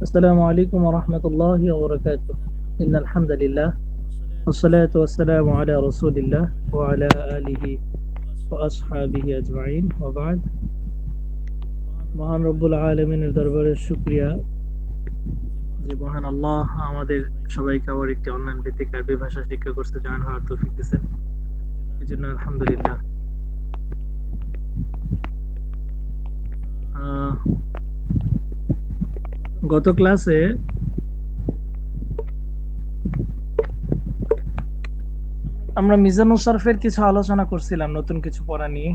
السلام عليكم ورحمة الله وبركاته إن الحمد لله والصلاة والسلام على رسول الله وعلى آله وأصحابه أجمعين وبعد মহান রব্বুল আলমিনের দরবারের শুক্রিয়া যে মহান আল্লাহ আমাদের সবাইকে আবার একটি অনলাইন ভিত্তিক আরবি ভাষা শিক্ষা করতে জয়েন হওয়ার তৌফিক দিয়েছেন এই জন্য আলহামদুলিল্লাহ আহ, গত ক্লাসে আমরা মিজানুল সরফের কিছু আলোচনা করছিলাম নতুন কিছু পড়া নিয়ে।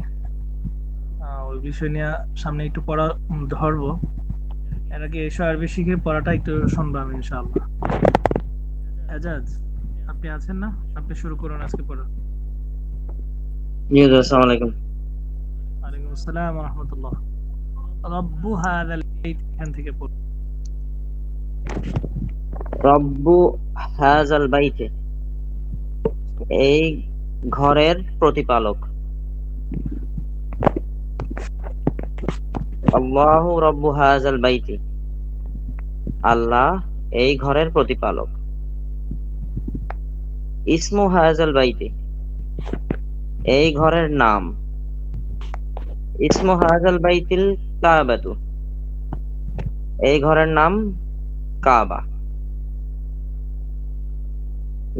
ওই বিষয় নিয়ে সামনে একটু পড়া ধরবো। এর আগে এসো আরবি শিখে পড়াটা একটু শুনব আমি ইনশাআল্লাহ। এজাজ আপনি আছেন না? আপনি শুরু করুন আজকে পড়া। জি জি, আসসালামু আলাইকুম। ওয়ালাইকুম আসসালাম ওয়া রাহমাতুল্লাহ। রব্বু হাযাল বাইত এখান থেকে পড়ুন। রব্বু হাজাল বাইতে। এই ঘরের প্রতিপালক। আল্লাহু রব্বু হাজাল বাইতে। আল্লাহ এই ঘরের প্রতিপালক। ইসমু হাজাল বাইতে। এই ঘরের নাম। ইসমু হাজাল বাইতিল কাবাতু। এই ঘরের নাম কাবা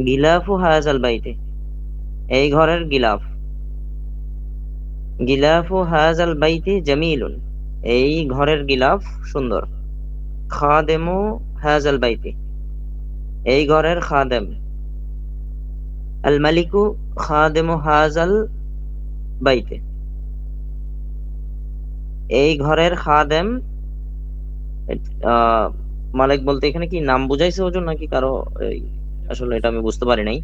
গিলাফু হাজাল বাইতে। এই ঘরের গিলাফ। গিলাফু হাজাল বাইতে জামিলুন। এই ঘরের গিলাফ সুন্দর। খাদেমু হাজাল বাইতে। এই ঘরের খাদেম। আল মালিকু খাদেমু হাজাল বাইতে। এই ঘরের খাদেম মালিক বলতে এখানে কি নাম বুঝাইছে ওজন নাকি কারও এই, আসলে এটা আমি বুঝতে পারি নাই।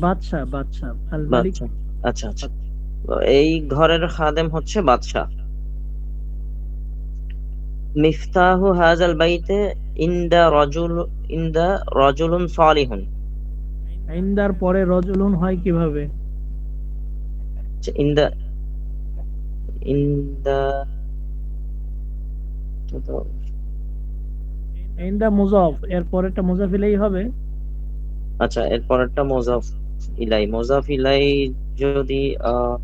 বাদশা বাদশা আল মালিক। আচ্ছা আচ্ছা। এই ঘরের খাদেম হচ্ছে বাদশাহ। মিফতাহু হাজাল বাইতে ইন্দা রজুল ইন্দা রজুলুন সালিহুন। ইন্দার পরে রজুলুন হয় কীভাবে? আচ্ছা, ইন্দা ইন্দা তো ইন্দা মুজাফ এর পরেরটা মুজাফ ইলাই হবে। আচ্ছা এরপরেরটা মোজাফ ইলাই। মোজাফ ইলাই যদি আহ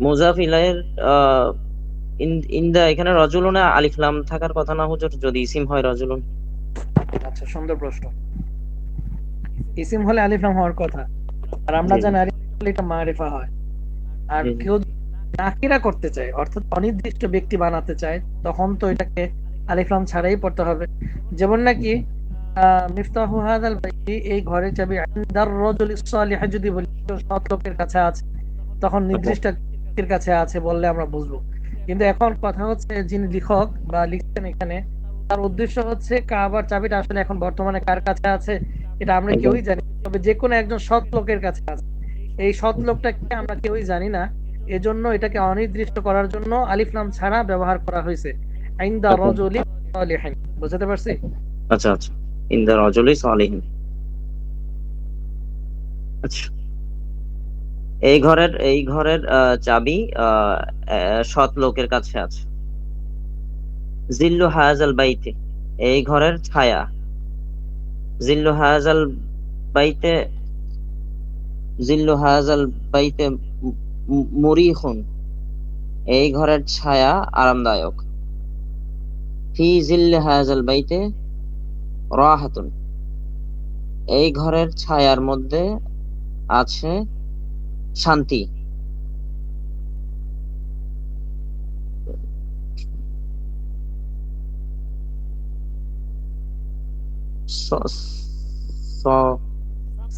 মোজাফ ইলাইয়ের ইন- ইন্দা এখানে রজুলুনে আলিফ লাম থাকার কথা না হুজুর? যদি ইসিম হয় রজুলুন আচ্ছা সুন্দর প্রশ্ন। ইসিম হলে আলিফ লাম হওয়ার কথা। আর আমরা জানি আলিফ হলে এটা মারিফা হয়। আর। কেউ নাকিরা করতে চায় অর্থাৎ অনির্দিষ্ট ব্যক্তি বানাতে চায় তখন তো এটাকে আলিফ লাম ছাড়াই পড়তে হবে। যেমন নাকি মিফতাহু হাদাল বাইতি এই ঘরের চাবি রাজুল সালিহ যদি বলি সৎ লোকের কাছে আছে তখন নির্দিষ্ট ব্যক্তির কাছে আছে বললে আমরা বুঝব। কিন্তু এখন কথা হচ্ছে যিনি লেখক বা লিখছেন এখানে তার উদ্দেশ্য হচ্ছে কাবার চাবিটা আসলে এখন বর্তমানে কার কাছে আছে এটা আমরা কেউই জানি তবে যে কোনো একজন সৎ লোকের কাছে আছে। এই সৎ লোকটাকে আমরা কেউই জানি না। এজন্য এটাকে অনির্দিষ্ট করার জন্য আলিফ নাম ছাড়া ব্যবহার করা হয়েছে। রজুলি সালিহিন। বুঝতে পারছি? আচ্ছা আচ্ছা। ইন্দা রজুলি সালিহিন। আচ্ছা। এই ঘরের এই ঘরের চাবি সৎ লোকের কাছে আছে। জিল্লু হাজাল বাইতে এই ঘরের ছায়া। জিল্লু হাজাল বাইতে জিল্লু হাজাল বাইতে মুরিহুন। এই ঘরের ছায়া আরামদায়ক। ফি জিল্লি হাজাল বাইতে রাহাতুন। এই ঘরের ছায়ার মধ্যে আছে শান্তি।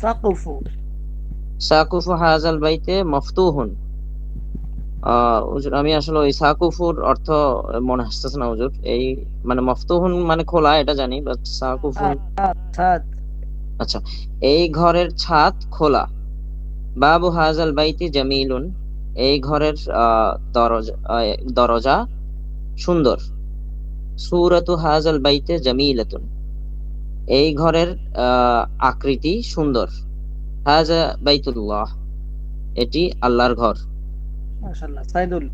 সাকুফু। সাকুফু হাজাল বাইতে মফতুহুন। হুজুর, আমি আসলে ওই সাকুফুর অর্থ মনে আসতেছে না হুজুর। এই মানে মফতুহুন মানে খোলা, এটা জানি বাট সাকুফুন আচ্ছা এই ঘরের ছাদ খোলা। বাবু হাজাল বাইতি জামিলুন, এই ঘরের দরজা দরজা সুন্দর। সুরাতু হাজাল বাইতে জামিলাতুন, এই ঘরের আকৃতি সুন্দর। হাজা বাইতুল্লাহ, এটি আল্লাহর ঘর। মাশাআল্লাহ সাইদুল।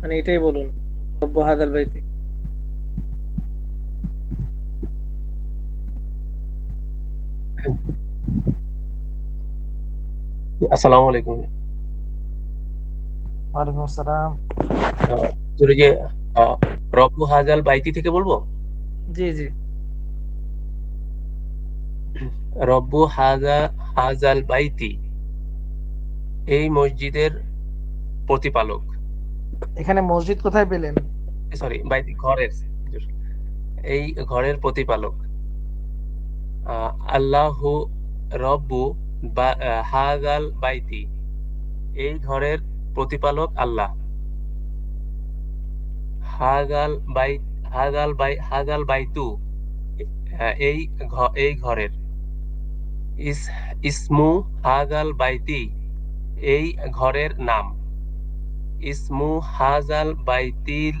মানে এটাই বলুন রব্বু হাদাল বাইতি। আসসালামু আলাইকুম। ওয়ালাইকুম আসসালাম। আহ, যে রব্বু হাজাল বাইতি থেকে বলব? জি জি। রব্বু হাজা হাজাল বাইতি। এই মসজিদের প্রতিপালক। এখানে মসজিদ কোথায় পেলেন? সরি বাইতি ঘরের এই ঘরের প্রতিপালক। আল্লাহু রব্বু হাজাল বাইতি। এই ঘরের প্রতিপালক আল্লাহ। হাজাল বাই হাজাল বাই হাজাল বাইতু এই এই ঘরের। ইস ইসমু হাজাল বাইতি। এই ঘরের নাম। ইসমু হাজাল বাইতিল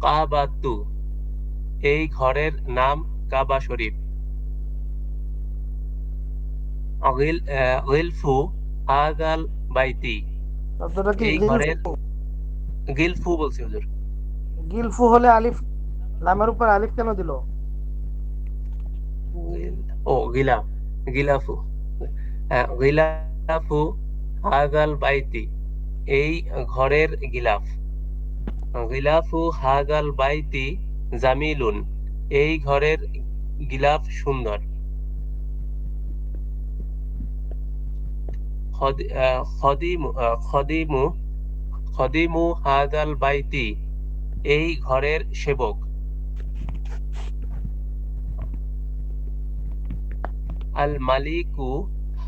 কাবাতু। এই ঘরের নাম কাবা শরীফ। গিল গিলফু হাজাল বাইতি। এই ঘরের গিলফু বলছি হুজুর। গিলফু হলে আলিফ নামের উপর আলিফ কেন দিল? ও গিলাফ গিলাফু। গিলাফু হাজাল বাইতি, এই ঘরের গিলাফ। গিলাফু হাজাল বাইতি জামিলুন, এই ঘরের গিলাফ সুন্দর। খদিমু খদিমু খদিমু বাইতি, এই ঘরের সেবক। আল মালিকু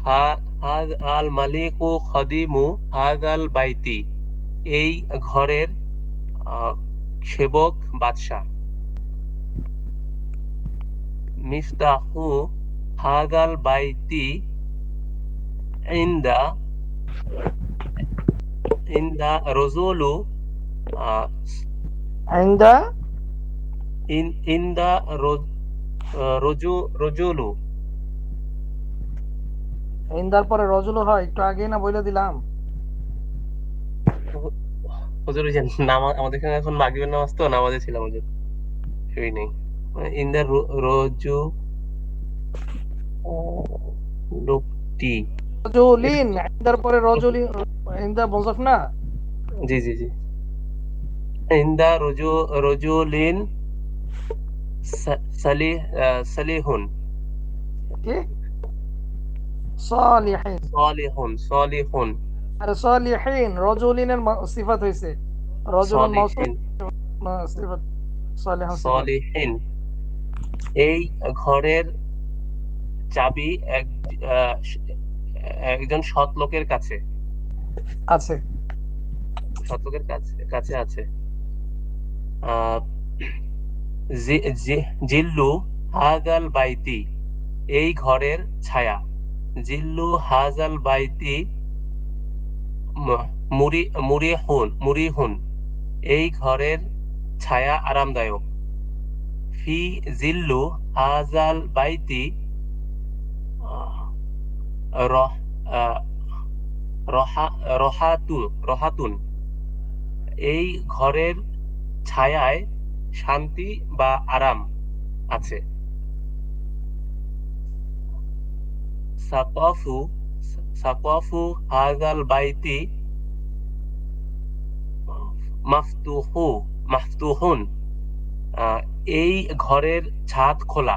হা- হা- আল মালিকু খদিমু হাজাল বাইতি এই ঘরের সেবক বাদশাহ। মিফতাহু হাজাল বাইতি ইন্দা ইন্দা রজুলু ইন্দা? আহ, রজু রজুলু। ইন্দার পরে রজুল হয় একটু আগে না বলে দিলাম। হুজুর ওই যে নামাজ আমাদের এখানে এখন মাগরিবের নামাজ তো নামাজে ছিলাম হুজুর শুই নেই। ইন দা রজু লোকটি রজুলিন ইন্দার পরে রজুলিন ইন্দা মুজাফ না? জি জি জি। ইন দা রজু রজুলিন সালিহ সালিহুন। কি? সালিহিন। সালিহুন সালিহুন। আর সালিহিন রজুলিনের সিফাত হইছে। রজুলুন মাউসুফ সিফাত সালিহান। এই ঘরের চাবি এক একজন সৎ লোকের কাছে। আছে। সৎ লোকের কাছে কাছে আছে। জিল্লু হাজাল বাইতি এই ঘরের ছায়া। জিল্লু হাজাল বাইতি মুরি মুরিহুন এই ঘরের ছায়া আরামদায়ক। ফি জিল্লু হাজাল বাইতি আহ, রহ আহ, রহা রহাতু রহাতুন। এই ঘরের ছায়ায় শান্তি বা আরাম আছে। হাজাল বাইতি মাফতুহু, মাফতুহুন। এই ঘরের ছাদ খোলা।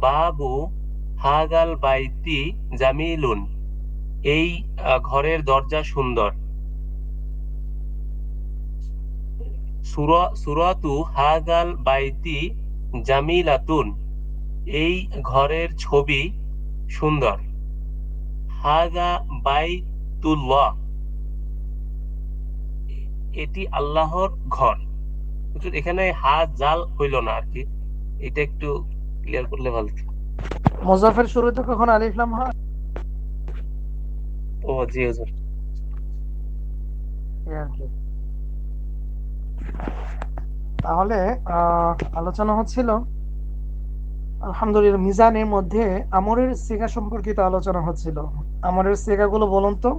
বাবু হাজাল বাইতি জামিলুন। এই ঘরের দরজা সুন্দর। সুরা, সুরাতু হাজাল বাইতি জামিলাতুন। এই ঘরের ছবি সুন্দর। হাজা বাইতুল্লাহ। এটি আল্লাহর ঘর। এখানে হাজাল হইল না আর কি। এটা একটু ক্লিয়ার করলে ভালো। মুজাফের শুরুতে কখন? আলিফ লাম হয় ও জি হুজুর। তাহলে আহ, আলোচনা হচ্ছিল আলহামদুলিল্লাহ মিজানের মধ্যে আমরের সিগা সম্পর্কিত আলোচনা হচ্ছিল। আমরের সিগাগুলো বলুন তো।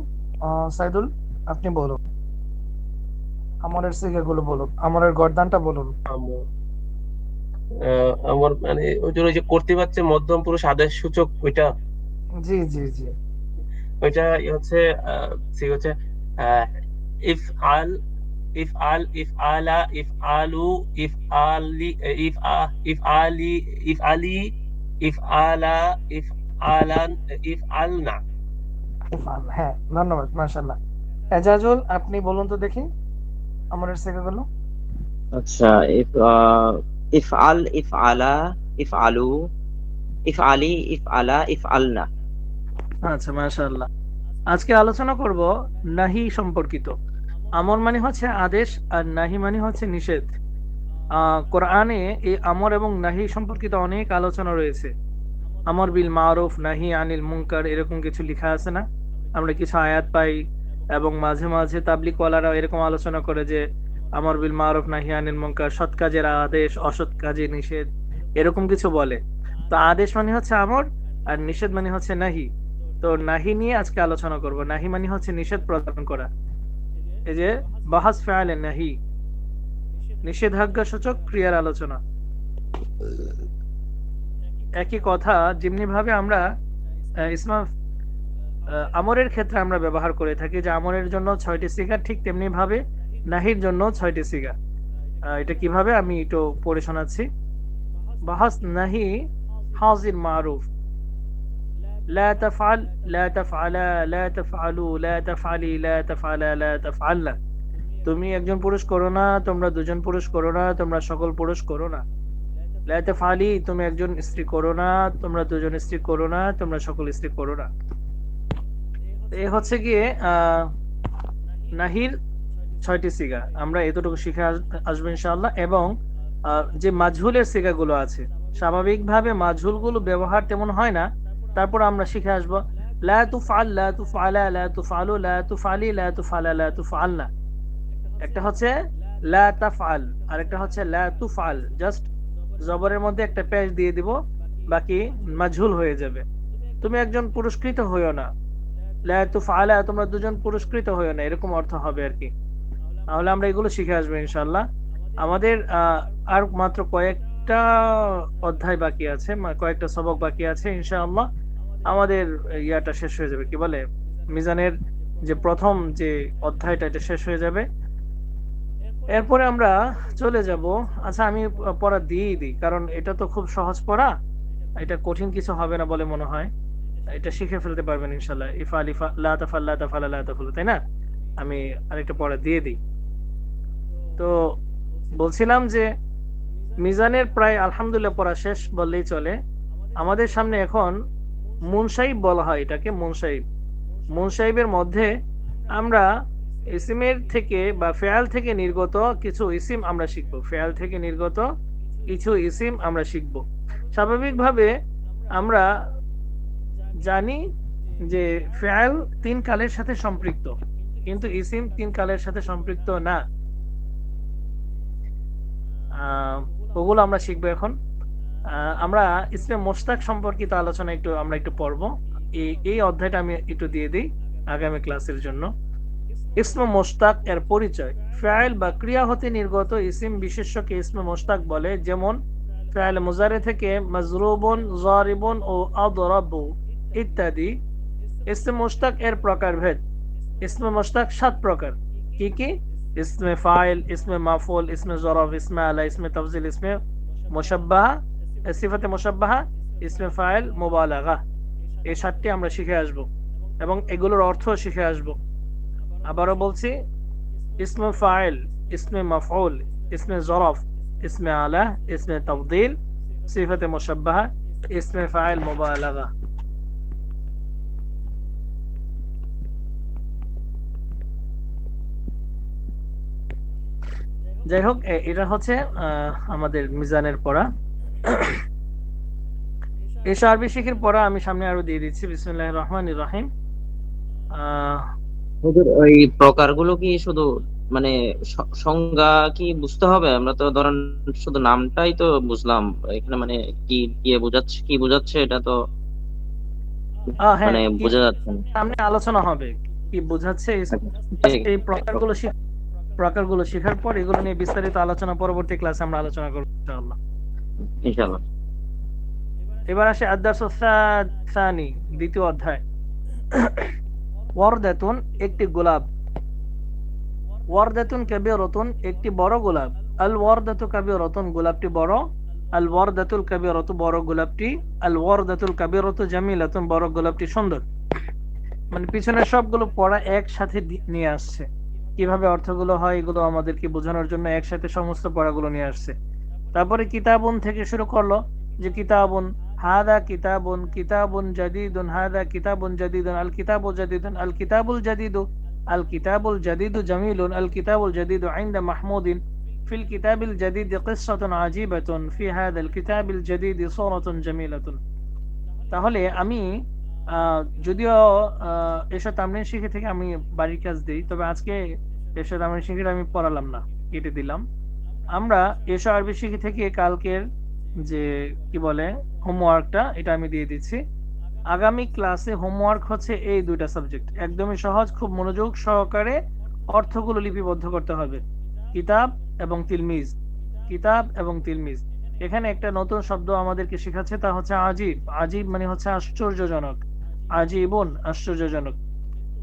সাইদুল আপনি বলুন। আমরের সিগাগুলো বলুন আমরের গর্দানটা বলুন। আমর। মানে ওই যে ওই যে কর্তৃপক্ষে মধ্যম পুরুষ আদেশ সূচক ওইটা? জি জি জি। ওইটা হচ্ছে আহ, হচ্ছে ইফ আল ইফ আল ইফ আলা ইফ আলু ইফ আলি ইফ ইফ আলি ইফ আলি ইফ আলা ইফ আলান ইফ আলনা ইফআল, হ্যাঁ ধন্যবাদ মাশাআল্লাহ। এজাজুল আপনি বলুন তো দেখি আমরের সিগাগুলো আচ্ছা ইফ ইফআল ইফআলা ইফআলু ইফআলি ইফআলা ইফআলনা। আচ্ছা মাশাআল্লাহ। আজকে আলোচনা করব নাহি সম্পর্কিত। আমর মানে হচ্ছে আদেশ আর নাহি মানে হচ্ছে নিষেধ। কোরআনে এই আমর এবং নাহি সম্পর্কিত অনেক আলোচনা রয়েছে। আমর বিল মারুফ, নাহি আনিল মুনকার এরকম কিছু লেখা আছে না? আমরা কিছু আয়াত পাই এবং মাঝে মাঝে তাবলিক ওয়ালারা এরকম আলোচনা করে যে আমর বিল মারুফ, নাহি আনিল মুনকার সৎ কাজের আদেশ, অসৎ কাজে নিষেধ এরকম কিছু বলে। তো আদেশ মানে হচ্ছে আমর আর নিষেধ মানে হচ্ছে নাহি। তো নাহি নিয়ে আজকে আলোচনা করব। নাহি মানে হচ্ছে নিষেধ প্রদান করা। এই যে বাহাস ফেয়ালে নাহি নিষেধাজ্ঞা সূচক ক্রিয়ার আলোচনা। একই কথা যেমনি ভাবে আমরা ইসমা আমরের ক্ষেত্রে আমরা ব্যবহার করে থাকি যে আমরের জন্য ছয়টি সিগা, ঠিক তেমনি ভাবে নাহির জন্য ছয়টি সিগা। এটা কীভাবে আমি একটু পড়ে শোনাচ্ছি। বাহাস নাহি, হাজির মারুফ। لا تفعل لا تفعلا لا تفعلوا لا تفعلي لا تفعلا لا تفعلنا তুমি একজন পুরুষ করো না তোমরা দুজন পুরুষ করো না তোমরা সকল পুরুষ করো না লা তাফআলি তুমি একজন স্ত্রী করো না তোমরা দুজন স্ত্রী করো না তোমরা সকল স্ত্রী করো না এ হচ্ছে গিয়ে আহ, নাহির ছয়টি সিগা আমরা এতটুকু শিখে আস- আসবো ইনশাআল্লাহ এবং আহ, যে মাঝহুলের সিগাগুলো আছে স্বাভাবিকভাবে মাঝহুলগুলো ব্যবহার তেমন হয় না তারপর আমরা শিখে আসব তুমি একজন পুরস্কৃত হইও না। তোমরা দুজন পুরস্কৃত হইও না, এরকম অর্থ হবে আর কি। তাহলে আমরা এগুলো শিখে আসব ইনশাআল্লাহ। আমাদের আর মাত্র কয়েকটা অধ্যায় বাকি আছে কয়েকটা সবক বাকি আছে ইনশাআল্লাহ। আমাদের ইয়াটা শেষ হয়ে যাবে, কি বলে? মিজানের যে প্রথম যে অধ্যায়টা, এটা শেষ হয়ে যাবে। এরপরে আমরা চলে যাব। আচ্ছা আমি পড়া দিয়েই দিই, কারণ এটা তো খুব সহজ পড়া। এটা কঠিন কিছু হবে না বলে মনে হয়। এটা শিখে ফেলতে পারবেন ইনশাল্লাহ ইফা আলিফা, লা তাফাল, লা তাই না? আমি আরেকটা পড়া দিয়ে দিই। তো বলছিলাম যে, মিজানের প্রায় আলহামদুলিল্লাহ পড়া শেষ বললেই চলে। আমাদের সামনে এখন মুনসাইব বলা হয় এটাকে মুনসাইব মুনসাইবের মধ্যে আমরা ইসিমের থেকে বা ফেয়াল থেকে নির্গত কিছু ইসিম আমরা শিখব। ফেয়াল থেকে নির্গত কিছু ইসিম আমরা শিখব। স্বাভাবিকভাবে আমরা জানি যে ফেয়াল তিন কালের সাথে সম্পৃক্ত, কিন্তু ইসিম তিন কালের সাথে সম্পৃক্ত না। ওগুলো আমরা শিখব এখন। আমরা ইসমে মোস্তাক সম্পর্কিত আলোচনা একটু, আমরা একটু পড়ব। এই এই অধ্যায়টা আমি একটু দিয়ে দিই আগামী ক্লাসের জন্য। ইসম মোস্তাক এর পরিচয়। ফাইল বা ক্রিয়া হতে নির্গত ইসিম বিশেষ্যকে ইসমে মোস্তাক বলে, যেমন ফাইল মুজারে থেকে মাজরুবন, জারিবন ও আদরাবু ইত্যাদি। ইসমে মোস্তাক এর প্রকারভেদ। ইসমে মোস্তাক সাত প্রকার। কি কি? ইসমে ফাইল ইসমে মাফুল ইসমে জরফ ইসমে আলা ইসমে তফজিল ইসমে মোশাব্বাহা সিফাতে মোশাব্বাহা, ইসমে ফাইল মোবালাগা। এই সাতটি আমরা শিখে আসব এবং এগুলোর অর্থ শিখে আসব। আবারও বলছি, ইসমে ফাইল ইসমে মাফউল, ইসমে জরফ, ইসমে আলা, ইসমে তফদিল সিফাতে মোশাব্বাহা, ইসমে ফাইল মোবালাগা। যাই হোক এটা হচ্ছে আমাদের মিজানের পড়া। এসা আরবি শিখের পড়া আমি সামনে আরও দিয়ে দিচ্ছি। বিসমুল্লাহ রহমান রাহিম। হুজুর ওই প্রকারগুলো কি শুধু মানে সংজ্ঞা কি বুঝতে হবে? আমরা তো ধরেন শুধু নামটাই তো বুঝলাম। এখানে মানে কি দিয়ে বোঝাচ্ছে কি বোঝাচ্ছে এটা তো হ্যাঁ মানে বোঝা যাচ্ছে সামনে আলোচনা হবে কি বোঝাচ্ছে। এই- ঠিক। প্রকারগুলো প্রকারগুলো শেখার পর এগুলো নিয়ে বিস্তারিত আলোচনা পরবর্তী ক্লাসে আমরা আলোচনা করব ইনশাআল্লাহ। এবার আসে দ্বিতীয় অধ্যায়। ওয়ারদাতুন একটি গোলাপ। ওয়ারদাতুন একটি বড় গোলাপ। আল ওয়ারদাতু গোলাপটি বড়। আল ওয়ারদাতুল বড় গোলাপটি। আল ওয়ারদাতুল বড় গোলাপটি সুন্দর। মানে পিছনে সবগুলো পড়া একসাথে নিয়ে আসছে। কীভাবে অর্থগুলো হয় এগুলো আমাদেরকে বোঝানোর জন্য একসাথে সমস্ত পড়াগুলো নিয়ে আসছে। তারপরে কিতাবুন থেকে শুরু করলো যে কিতাবুন হাদা কিতাবুন কিতাবুন জাদিদুন হাদা কিতাবুন জাদিদুন আল কিতাবু জাদিদুন আল কিতাবুল জাদিদু আল কিতাবুল জাদিদু জামিলুন আল কিতাবুল জাদিদু عند محمود في الكتاب الجديد قصة عجيبة في هذا الكتاب الجديد صورة جميلة তাহলে আমি আহ, যদিও আহ, এসব তামরিন শিখে থেকে আমি বাড়ির কাজ দিই তবে আজকে এসব তামরিন শিখে আমি পড়ালাম না কেটে দিলাম আমরা এসব আরবি শিখে থেকে কালকের যে, কি বলে হোমওয়ার্কটা এটা আমি দিয়ে দিচ্ছি। আগামী ক্লাসে হোমওয়ার্ক হচ্ছে এই দুইটা সাবজেক্ট একদমই সহজ, খুব মনোযোগ সহকারে অর্থগুলো লিপিবদ্ধ করতে হবে। কিতাব এবং তিলমিজ। কিতাব এবং তিলমিজ। এখানে একটা নতুন শব্দ আমাদেরকে শেখাচ্ছে, তা হচ্ছে আজীব। আজীব মানে হচ্ছে আশ্চর্যজনক। আজীবন, আশ্চর্যজনক।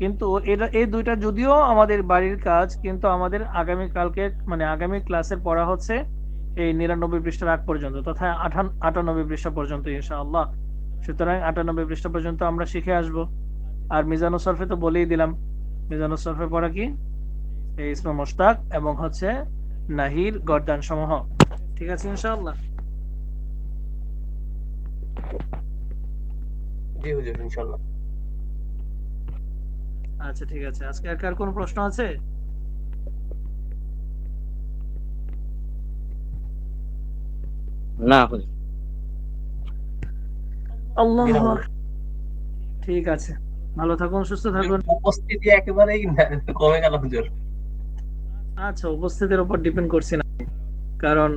কিন্তু এটা, এই দুইটা যদিও আমাদের বাড়ির কাজ, কিন্তু আমাদের আগামী কালকে মানে আগামী ক্লাসের পড়া হচ্ছে এই নিরানব্বই পৃষ্ঠার আগ পর্যন্ত, তথা আঠান, আটানব্বই পৃষ্ঠা পর্যন্ত, ইনশাআল্লাহ। সুতরাং আটানব্বই পৃষ্ঠা পর্যন্ত আমরা শিখে আসব। আর মিজানু সরফে তো বলেই দিলাম। মিজানু সরফে পড়া কি? এই ইসমা মোস্তাক এবং হচ্ছে নাহির গর্দান সমূহ ঠিক আছে, ইনশাআল্লাহ? জি হুজুর, ইনশাআল্লাহ। আচ্ছা ঠিক আছে। আজকে আর কার কোনো প্রশ্ন আছে? না আল্লাহ ঠিক আছে। ভালো থাকুন সুস্থ থাকুন। উপস্থিতি একেবারেই কমে গেল হুজুর। আচ্ছা উপস্থিতির উপর ডিপেন্ড করছি না কারণ